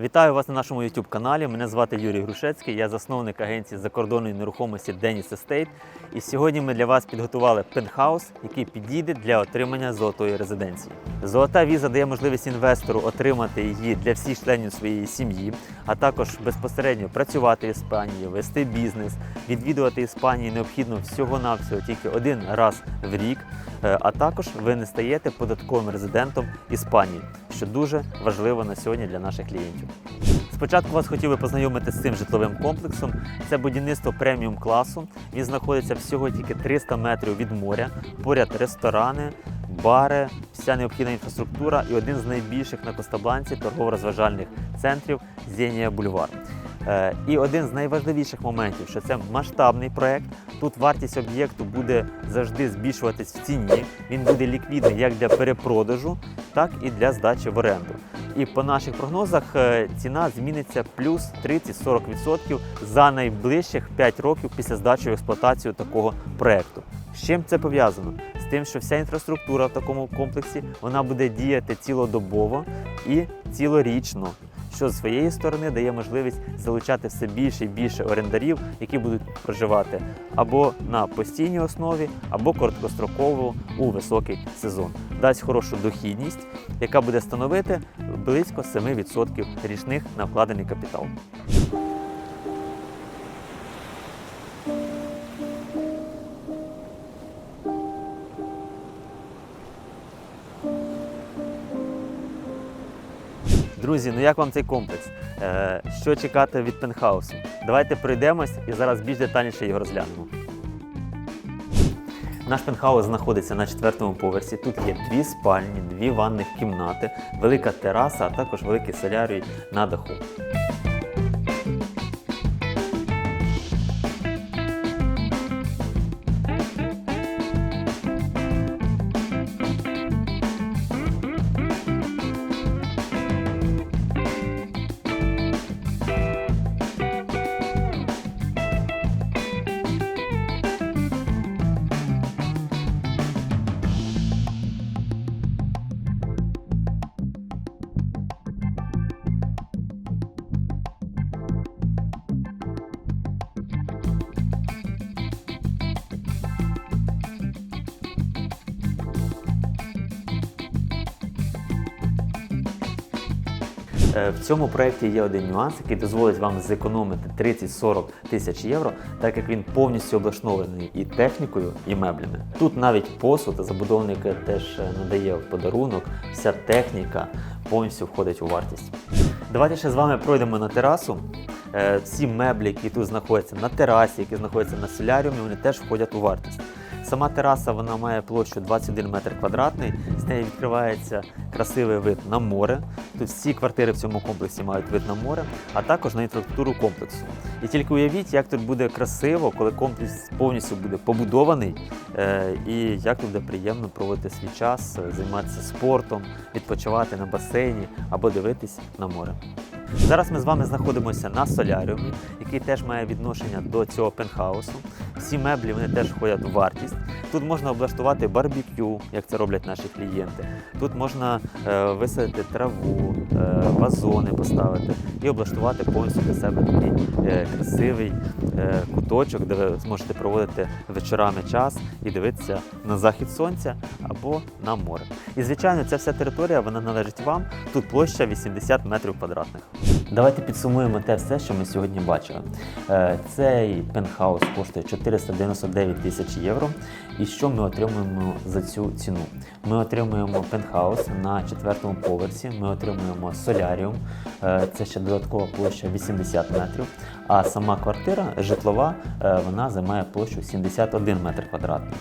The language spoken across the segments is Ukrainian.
Вітаю вас на нашому YouTube каналі. Мене звати Юрій Грушецький, я засновник агенції закордонної нерухомості Dennis Estate. І сьогодні ми для вас підготували пентхаус, який підійде для отримання золотої резиденції. Золота віза дає можливість інвестору отримати її для всіх членів своєї сім'ї, а також безпосередньо працювати в Іспанії, вести бізнес, відвідувати Іспанію необхідно всього-навсього тільки один раз в рік. Е, А також ви не стаєте податковим резидентом Іспанії, що дуже важливо на сьогодні для наших клієнтів. Спочатку вас хотів би познайомити з цим житловим комплексом. Це будівництво преміум класу. Він знаходиться всього тільки 300 метрів від моря. Поряд ресторани, бари, вся необхідна інфраструктура і один з найбільших на Костабланці торгово-розважальних центрів Зенія Бульвар. Е, І один з найважливіших моментів, що це масштабний проект. Тут вартість об'єкту буде завжди збільшуватись в ціні. Він буде ліквідний як для перепродажу, так і для здачі в оренду. І по наших прогнозах е, ціна зміниться плюс 30-40% за найближчих 5 років після здачі в експлуатацію такого проекту. З чим це пов'язано? З тим, що вся інфраструктура в такому комплексі вона буде діяти цілодобово і цілорічно що з своєї сторони дає можливість залучати все більше і більше орендарів, які будуть проживати або на постійній основі, або короткостроково у високий сезон. Дасть хорошу дохідність, яка буде становити близько 7% річних на вкладений капітал. Друзі, ну як вам цей комплекс? Е, що чекати від пентхаусу? Давайте пройдемось і зараз більш детальніше його розглянемо. Наш пентхаус знаходиться на четвертому поверсі. Тут є дві спальні, дві ванних кімнати, велика тераса, а також великий солярій на даху. В цьому проєкті є один нюанс, який дозволить вам зекономити 30-40 тисяч євро, так як він повністю облаштований і технікою, і меблями. Тут навіть посуд забудовник теж е, надає в подарунок, вся техніка повністю входить у вартість. Давайте ще з вами пройдемо на терасу. Е, Всі меблі, які тут знаходяться на терасі, які знаходяться на соляріумі, вони теж входять у вартість. Сама тераса вона має площу 21 метр квадратний, з неї відкривається красивий вид на море. Тут всі квартири в цьому комплексі мають вид на море, а також на інфраструктуру комплексу. І тільки уявіть, як тут буде красиво, коли комплекс повністю буде побудований, е, і як тут буде приємно проводити свій час, е, займатися спортом, відпочивати на басейні або дивитись на море. Зараз ми з вами знаходимося на соляріумі, який теж має відношення до цього пентхаусу. Всі меблі вони теж входять у вартість. Тут можна облаштувати барбекю, як це роблять наші клієнти. Тут можна е, висадити траву, е, вазони поставити і облаштувати повністю для себе такий е, красивий е, куточок, де ви зможете проводити вечорами час і дивитися на захід сонця або на море. І звичайно, ця вся територія вона належить вам. Тут площа 80 метрів квадратних. Давайте підсумуємо те все, що ми сьогодні бачили. Е, Цей пентхаус коштує 499 тисяч євро. І що ми отримуємо за цю ціну? Ми отримуємо пентхаус на четвертому поверсі, ми отримуємо соляріум, е, це ще додаткова площа 80 метрів. А сама квартира житлова е, вона займає площу 71 метр квадратний.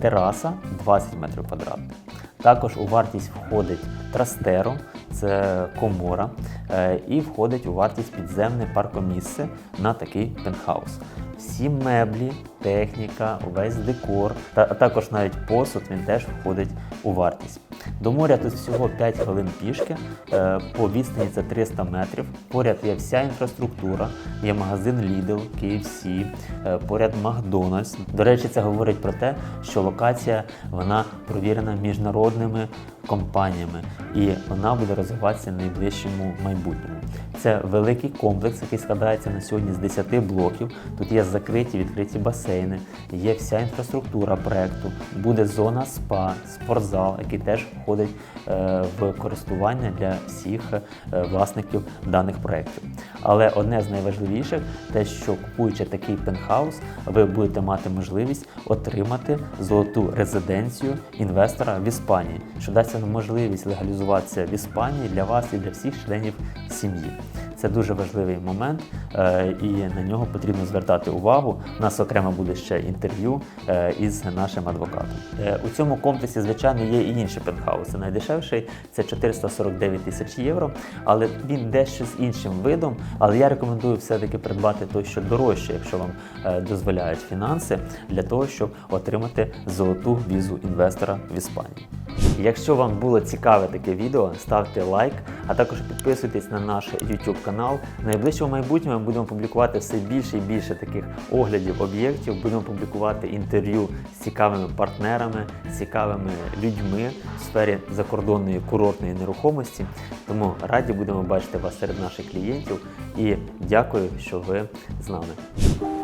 Тераса 20 метрів квадратних. Також у вартість входить трастеро, це комора, е, і входить у вартість підземне паркомісце на такий пентхаус. Всі меблі, техніка, весь декор, та а також навіть посуд він теж входить у вартість. До моря тут всього 5 хвилин пішки, е, по відстані це 300 метрів. Поряд є вся інфраструктура, є магазин Lidl, KFC, е, поряд Макдональдс. До речі, це говорить про те, що локація вона провірена міжнародними компаніями і вона буде розвиватися в найближчому майбутньому. Це великий комплекс, який складається на сьогодні з 10 блоків. Тут є закриті відкриті басейни, є вся інфраструктура проекту, буде зона спа, спортзал, який теж входить е, в користування для всіх е, власників даних проєктів. Але одне з найважливіших те, що купуючи такий пентхаус, ви будете мати можливість отримати золоту резиденцію інвестора в Іспанії, що дасть можливість легалізуватися в Іспанії для вас і для всіх членів сім'ї. Це дуже важливий момент, е, і на нього потрібно звертати увагу. У нас окремо буде ще інтерв'ю е, із нашим адвокатом. Е, У цьому комплексі, звичайно, є і інші пентхауси. Найдешевший це 449 тисяч євро, але він дещо з іншим видом. Але я рекомендую все-таки придбати той, що дорожче, якщо вам дозволяють фінанси, для того, щоб отримати золоту візу інвестора в Іспанії. Якщо вам було цікаве таке відео, ставте лайк, а також підписуйтесь на наш YouTube канал. В найближчому майбутньому ми будемо публікувати все більше і більше таких оглядів об'єктів. Будемо публікувати інтерв'ю з цікавими партнерами, з цікавими людьми в сфері закордонної курортної нерухомості. Тому раді будемо бачити вас серед наших клієнтів і дякую, що ви з нами.